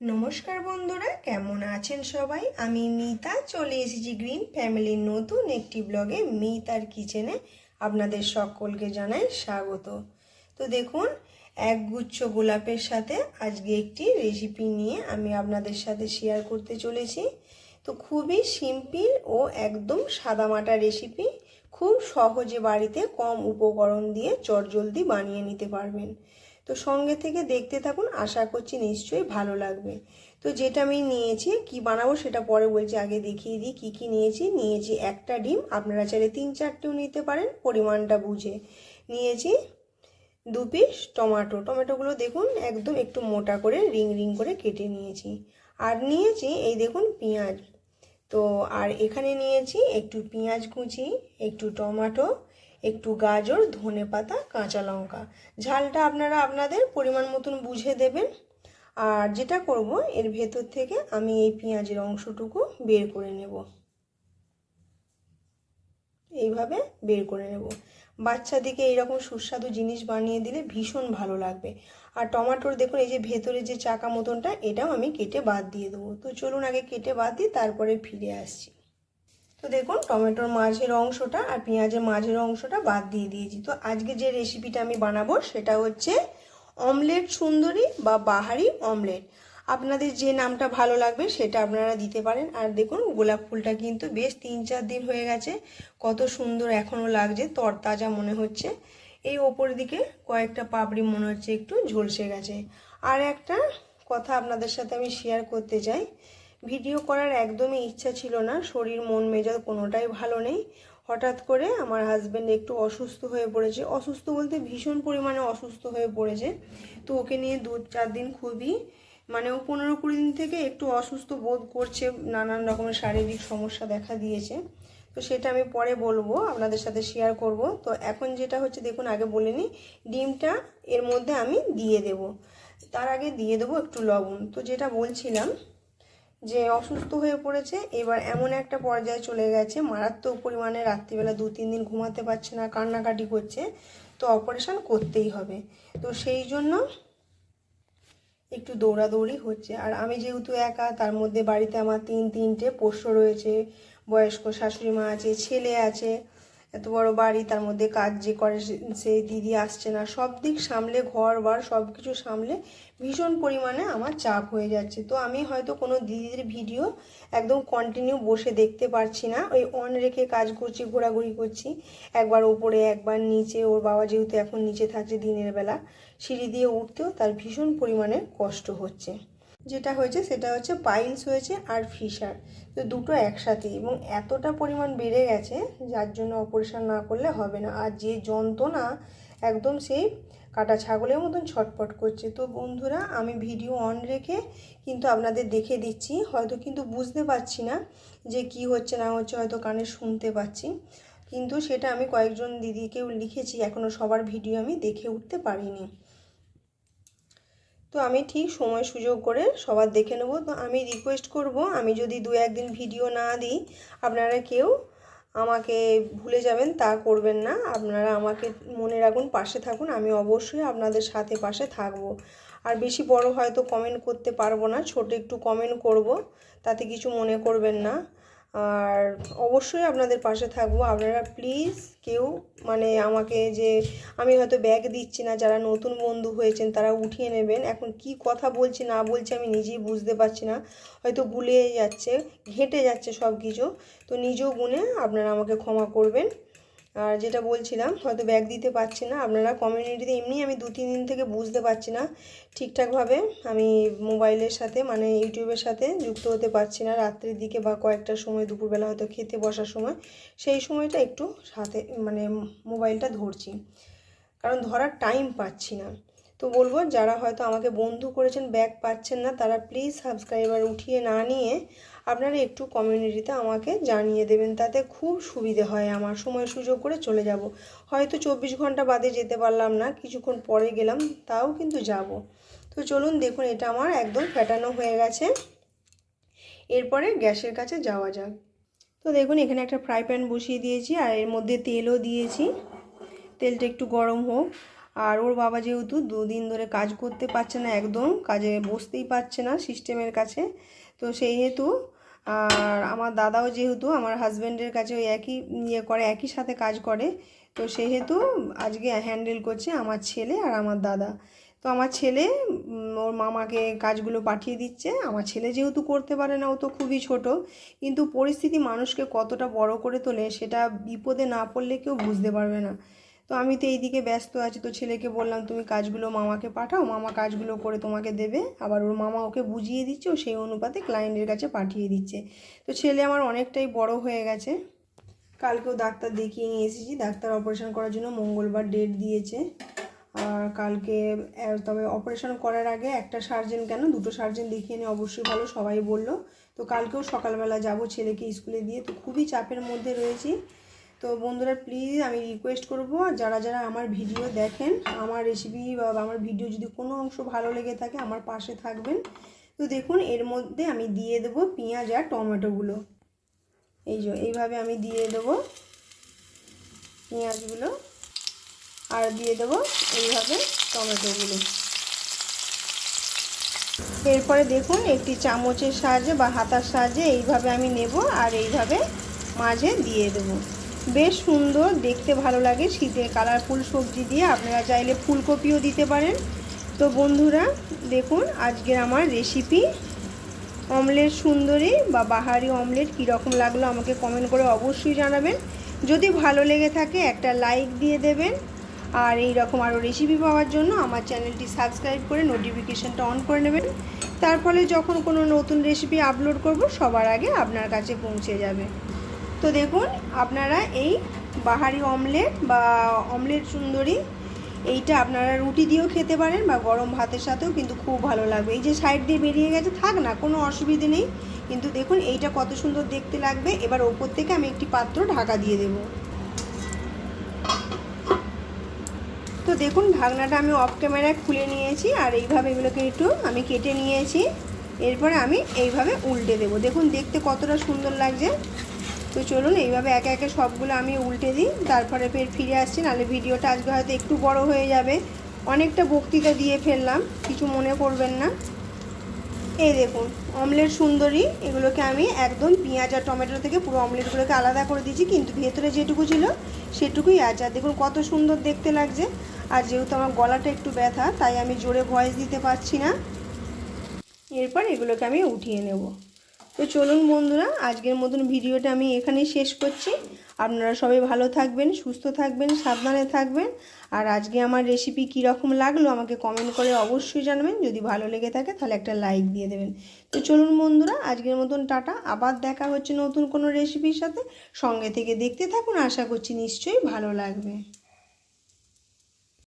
নমস্কার বন্ধুরা, কেমন আছেন সবাই? আমি মিতা, চলে এসেছি গ্রিন ফ্যামিলির নতুন একটি ব্লগে মিতার কিচেনে। আপনাদের সকলকে জানাই স্বাগত। তো দেখুন, একগুচ্ছ গোলাপের সাথে আজকে একটি রেসিপি নিয়ে আমি আপনাদের সাথে শেয়ার করতে চলেছি। তো খুবই সিম্পল ও একদম সাদামাটা রেসিপি খুব সহজে বাড়িতে কম উপকরণ দিয়ে চটজলদি বানিয়ে নিতে পারবেন। তো সঙ্গে থেকে দেখতে থাকুন, আশা করছি নিশ্চয়ই ভালো লাগবে। তো যেটা আমি নিয়েছি, কি বানাবো সেটা পরে বলছি, আগে দেখিয়ে দিই কী কী নিয়েছি। নিয়েছি একটা ডিম, আপনারা চাইলে তিন চারটেও নিতে পারেন, পরিমাণটা বুঝে। নিয়েছি দু পিস টমেটো। টমেটোগুলো দেখুন, একদম একটু মোটা করে, রিং রিং করে কেটে নিয়েছি। আর নিয়েছি, এই দেখুন, পেঁয়াজ। তো আর এখানে নিয়েছি একটু পেঁয়াজ কুচি, একটু টমেটো একটু গাজর, ধনে পাতা, কাঁচা লঙ্কা। ঝালটা আপনারা আপনাদের পরিমাণ মতন বুঝে দেবেন। আর যেটা করব, এর ভেতর থেকে আমি এই পেঁয়াজের অংশটুকু বের করে নেব। এইভাবে বের করে নেব। বাচ্চাদিকে এইরকম সুস্বাদু জিনিস বানিয়ে দিলে ভীষণ ভালো লাগবে। আর টমাটোর দেখুন, এই যে ভেতরে যে চাকা মতনটা, এটাও আমি কেটে বাদ দিয়ে দেবো। তো চলুন আগে কেটে বাদ দিই তারপরে ফিরে আসছি। তো দেখুন, টমেটোর মাঝের অংশটা আর পেঁয়াজের মাঝের অংশটা বাদ দিয়ে দিয়েছি। তো আজকে যে রেসিপিটা আমি বানাবো সেটা হচ্ছে অমলেট সুন্দরী বা বাহারি অমলেট আপনাদের যে নামটা ভালো লাগবে সেটা আপনারা দিতে পারেন। আর দেখুন, গোলাপ ফুলটা কিন্তু বেশ তিন চার দিন হয়ে গেছে। কত সুন্দর এখনও লাগছে, তরতাজা মনে হচ্ছে। এই ওপর দিকে কয়েকটা পাপড়ি মনে হচ্ছে একটু ঝলসে গেছে। আর একটা কথা আপনাদের সাথে আমি শেয়ার করতে চাই। ভিডিও করার একদমই ইচ্ছা ছিল না, শরীর, মন, মেজাজ কোনোটাই ভালো নেই। হঠাৎ করে আমার হাজব্যান্ড একটু অসুস্থ হয়ে পড়েছে। অসুস্থ বলতে ভীষণ পরিমাণে অসুস্থ হয়ে পড়েছে। তো ওকে নিয়ে দু, চার দিন খুবই মানে ও পনেরো কুড়ি দিন থেকে একটু অসুস্থ বোধ করছে, নানান রকমের শারীরিক সমস্যা দেখা দিয়েছে। তো সেটা আমি পরে বলব, আপনাদের সাথে শেয়ার করব। তো এখন যেটা হচ্ছে, দেখুন, আগে বলে নিই, ডিমটা এর মধ্যে আমি দিয়ে দেব। তার আগে দিয়ে দেবো একটু লবণ। তো যেটা বলছিলাম যে অসুস্থ হয়ে পড়েছে, এবার এমন একটা পর্যায়ে চলে গেছে, মারাত্মক পরিমাণে রাত্রিবেলা দু, তিন দিন ঘুমাতে পারছে না, কান্নাকাটি করছে, তো অপারেশন করতেই হবে। তো সেই জন্য একটু দৌড়াদৌড়ি হচ্ছে। আর আমি যেহেতু একা, তার মধ্যে বাড়িতে আমার তিন, তিনটে পোষ্য রয়েছে, বয়স্ক শাশুড়ি মা আছে, ছেলে আছে এত বড় বাড়ি, তার মধ্যে কাজ যে করে সে দিদি আসছে না, সব দিক সামলে, ঘর বার সব কিছু সামলে ভীষণ পরিমাণে আমার চাপ হয়ে যাচ্ছে। তো আমি হয়তো কোনো দিদির ভিডিও একদম কন্টিনিউ বসে দেখতে পারছি না, ওই অন রেখে কাজ করছি, ঘোরাঘুরি করছি, একবার ওপরে, একবার নিচে, ওর বাবা যেহেতু এখন নিচে থাকছে দিনের বেলা, সিঁড়ি দিয়ে উঠতেও তার ভীষণ পরিমাণে কষ্ট হচ্ছে। যেটা হয়েছে সেটা হচ্ছে পাইলস হয়েছে আর ফিশার। তো দুটো একসাথে এবং এতটা পরিমাণ বেড়ে গেছে যার জন্য অপারেশন না করলে হবে না। আর যে যন্ত্রণা একদম সেই কাটা ছাগলের মতন ছটপট করছে। তো বন্ধুরা, আমি ভিডিও অন রেখে কিন্তু আপনাদের দেখে দিচ্ছি। হয়তো কিন্তু বুঝতে পারছি না যে কি হচ্ছে, না হচ্ছে, হয়তো কানে শুনতে পাচ্ছি। কিন্তু সেটা আমি কয়েকজন দিদিকেও লিখেছি। এখনও সবার ভিডিও আমি দেখে উঠতে পারিনি। তো আমি ঠিক সময় সুযোগ করে সবার দেখে নেব। তো আমি রিকোয়েস্ট করব, আমি যদি দু একদিন ভিডিও না দিই, আপনারা কেউ আমাকে ভুলে যাবেন, তা করবেন না। আপনারা আমাকে মনে রাখুন, পাশে থাকুন, আমি অবশ্যই আপনাদের সাথে পাশে থাকব। আর বেশি বড় হয়তো কমেন্ট করতে পারব না, ছোট একটু কমেন্ট করব, তাতে কিছু মনে করবেন না। আর অবশ্যই আপনাদের পাশে থাকব। আপনারা প্লিজ কেউ মানে আমাকে যে আমি হয়তো ব্যাগ দিচ্ছি না, যারা নতুন বন্ধু হয়েছেন তারা উঠিয়ে নেবেন। এখন কি কথা বলছি না বলছি আমি নিজেই বুঝতে পারছি না। হয়তো গুলিয়ে যাচ্ছে, ঘেটে যাচ্ছে সব কিছু তো নিজেও গুনে আপনারা আমাকে ক্ষমা করবেন। আর যেটা বলছিলাম, হয়তো ব্যাগ দিতে পারছি না। আপনারা কমিউনিটিতে এমনি আমি দু, তিন দিন থেকে বুঝতে পারছি না ঠিকঠাকভাবে। আমি মোবাইলের সাথে মানে ইউটিউবের সাথে যুক্ত হতে পারছি না। রাত্রির দিকে বা কয়েকটা সময়, দুপুরবেলা হয়তো খেতে বসার সময়, সেই সময়টা একটু সাথে মানে মোবাইলটা ধরছি। কারণ ধরার টাইম পাচ্ছি না। তো বলব, যারা হয়তো আমাকে বন্ধু করেছেন ব্যাগ পাচ্ছেন না, তারা প্লিজ সাবস্ক্রাইবার উঠিয়ে না নিয়ে আপনারা একটু কমিউনিটিতে আমাকে জানিয়ে দেবেন, তাতে খুব সুবিধে হয় আমার সময় সুযোগ করে চলে যাব। হয়তো চব্বিশ ঘণ্টা বাদে যেতে পারলাম না, কিছুক্ষণ পরে গেলাম, তাও কিন্তু যাব। তো চলুন দেখুন, এটা আমার একদম ফেটানো হয়ে গেছে। এরপরে গ্যাসের কাছে যাওয়া যাক। তো দেখুন, এখানে একটা ফ্রাই প্যান বসিয়ে দিয়েছি, আর এর মধ্যে তেলও দিয়েছি। তেলটা একটু গরম হোক। আর ওর বাবা যেহেতু দুদিন ধরে কাজ করতে পারছে না একদম, কাজে বসতেই পারছে না সিস্টেমের কাছে, তো সেই হেতু আর আমার দাদাও যেহেতু আমার হাজব্যান্ডের কাছে ওই একই ইয়ে করে, একই সাথে কাজ করে, তো সেহেতু আজকে হ্যান্ডেল করছে আমার ছেলে আর আমার দাদা। তো আমার ছেলে ওর মামাকে কাজগুলো পাঠিয়ে দিচ্ছে। আমার ছেলে যেহেতু করতে পারে না, ও তো খুবই ছোট, কিন্তু পরিস্থিতি মানুষকে কতটা বড় করে তোলে সেটা বিপদে না পড়লে কেউ বুঝতে পারবে না। তো আমি তো এইদিকে ব্যস্ত আছি, তো ছেলেকে বললাম, তুমি কাজগুলো মামাকে পাঠাও, মামা কাজগুলো করে তোমাকে দেবে। আবার ওর মামা ওকে বুঝিয়ে দিচ্ছে, ও সেই অনুপাতে ক্লায়েন্টের কাছে পাঠিয়ে দিচ্ছে। তো ছেলে আমার অনেকটাই বড় হয়ে গেছে। কালকেও ডাক্তার দেখিয়ে নিয়ে এসেছি। ডাক্তার অপারেশন করার জন্য মঙ্গলবার ডেট দিয়েছে। আর কালকে তবে অপারেশন করার আগে একটা সার্জেন কেন, দুটো সার্জেন দেখিয়ে নিয়ে অবশ্যই ভালো, সবাই বলল। তো কালকেও সকালবেলা যাব ছেলেকে স্কুলে দিয়ে। তো খুবই চাপের মধ্যে রয়েছি। তো বন্ধুরা প্লিজ আমি রিকোয়েস্ট করব যারা যারা আমার ভিডিও দেখেন, আমার রেসিপি বা আমার ভিডিও যদি কোনো অংশ ভালো লেগে থাকে, আমার পাশে থাকবেন। তো দেখুন, এর মধ্যে আমি দিয়ে দেবো পেঁয়াজ আর টমেটোগুলো এই যে, এইভাবে আমি দিয়ে দেবো পেঁয়াজগুলো আর দিয়ে দেবো এইভাবে টমেটোগুলো এরপরে দেখুন, একটি চামচের সাহায্যে বা হাতার সাহায্যে এইভাবে আমি নেব, আর এইভাবে মাঝে দিয়ে দেবো। বেশ সুন্দর, দেখতে ভালো লাগে শীতের কালারফুল সবজি দিয়ে আপনারা চাইলে ফুলকপিও দিতে পারেন। তো বন্ধুরা, দেখুন আজকের আমার রেসিপি অমলেট সুন্দরী বা বাহারি অমলেট কীরকম লাগল আমাকে কমেন্ট করে অবশ্যই জানাবেন। যদি ভালো লেগে থাকে একটা লাইক দিয়ে দেবেন। আর এই রকম আরও রেসিপি পাওয়ার জন্য আমার চ্যানেলটি সাবস্ক্রাইব করে নোটিফিকেশানটা অন করে নেবেন। তার ফলে যখন কোনো নতুন রেসিপি আপলোড করব, সবার আগে আপনার কাছে পৌঁছে যাবে। তো দেখুন, আপনারা এই বাহারি অমলেট বা অমলেট সুন্দরী, এইটা আপনারা রুটি দিয়েও খেতে পারেন বা গরম ভাতের সাথেও কিন্তু খুব ভালো লাগবে। এই যে সাইড দিয়ে বেরিয়ে গেছে, থাক না, কোনো অসুবিধে নেই। কিন্তু দেখুন, এইটা কত সুন্দর দেখতে লাগবে। এবার ওপর থেকে আমি একটি পাত্র ঢাকা দিয়ে দেব। তো দেখুন, ঢাকনাটা আমি অফ ক্যামেরায় খুলে নিয়েছি আর এইভাবে এগুলোকে একটু আমি কেটে নিয়েছি। এরপরে আমি এইভাবে উল্টে দেব। দেখুন, দেখতে কতটা সুন্দর লাগছে। তো চলুন, এইভাবে একে একে সবগুলো আমি উল্টে দিই, তারপরে ফের ফিরে আসছি, নাহলে ভিডিওটা আজকে হয়তো একটু বড় হয়ে যাবে। অনেকটা বক্তৃতা দিয়ে ফেললাম, কিছু মনে করবেন না। এই দেখুন, অমলেট সুন্দরী, এগুলোকে আমি একদম পেঁয়াজ আর টমেটো থেকে পুরো অমলেটগুলোকে আলাদা করে দিয়েছি, কিন্তু ভেতরে যেটুকু ছিল সেটুকুই আছে। আর দেখুন, কত সুন্দর দেখতে লাগছে। আর যেহেতু আমার গলাটা একটু ব্যথা, তাই আমি জোরে ভয়েস দিতে পারছি না। এরপর এগুলোকে আমি উঠিয়ে নেব। তো চলুন বন্ধুরা, আজকের মতন ভিডিওটা আমি এখানেই শেষ করছি। আপনারা সবাই ভালো থাকবেন, সুস্থ থাকবেন, সাবধানে থাকবেন। আর আজকে আমার রেসিপি কী রকম লাগল আমাকে কমেন্ট করে অবশ্যই জানাবেন। যদি ভালো লেগে থাকে তাহলে একটা লাইক দিয়ে দেবেন। তো চলুন বন্ধুরা, আজকের মতন টাটা। আবার দেখা হচ্ছে নতুন কোনো রেসিপির সাথে। সঙ্গে থেকে দেখতে থাকুন। আশা করছি নিশ্চয়ই ভালো লাগবে।